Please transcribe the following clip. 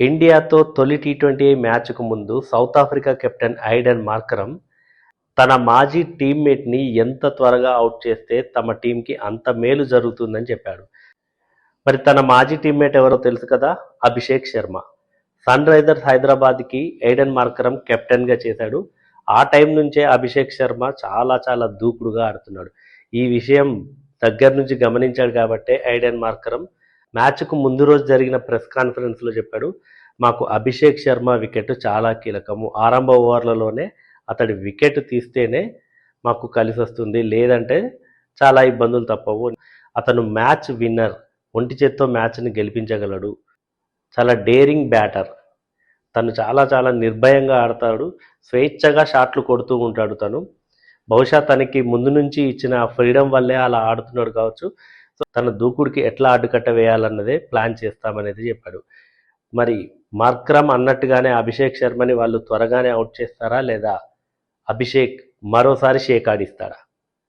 ఇండియాతో తొలి tea twenty మ్యాచ్కు ముందు South Africa captain Aiden Markram తన మాజీ టీమ్మేట్ని ఎంత త్వరగా అవుట్ చేస్తే తమ టీంకి అంత మేలు జరుగుతుందని చెప్పాడు. మరి తన మాజీ టీమ్మేట్ ఎవరో తెలుసు కదా? అభిషేక్ శర్మ. సన్ రైజర్స్ హైదరాబాద్కి ఐడెన్ మార్కరం కెప్టెన్గా చేశాడు. ఆ టైం నుంచే అభిషేక్ శర్మ చాలా చాలా దూకుడుగా ఆడుతున్నాడు. ఈ విషయం దగ్గర నుంచి గమనించాడు కాబట్టే ఐడెన్ మార్కరం మ్యాచ్కు ముందు రోజు జరిగిన ప్రెస్ కాన్ఫరెన్స్లో చెప్పాడు మాకు అభిషేక్ శర్మ వికెట్ చాలా కీలకము. ఆరంభ ఓవర్లలోనే అతడి వికెట్ తీస్తేనే మాకు కలిసి వస్తుంది లేదంటే చాలా ఇబ్బందులు తప్పవు. అతను మ్యాచ్ విన్నర్. ఒంటి చేత్తో మ్యాచ్ని గెలిపించగలడు. చాలా డేరింగ్ బ్యాటర్. తను చాలా చాలా నిర్భయంగా ఆడతాడు. స్వేచ్ఛగా షాట్లు కొడుతూ ఉంటాడు తను. బహుశా తనకి ముందు నుంచి ఇచ్చిన ఫ్రీడమ్ వల్లే అలా ఆడుతున్నాడు కావచ్చు. తన దూకుడికి ఎట్లా అడ్డుకట్ట వేయాలన్నదే ప్లాన్ చేస్తామనేది చెప్పాడు. మరి మార్క్రమ్ అన్నట్టుగానే అభిషేక్ శర్మని వాళ్ళు త్వరగానే అవుట్ చేస్తారా లేదా అభిషేక్ మరోసారి షేక్ ఆడిస్తాడా?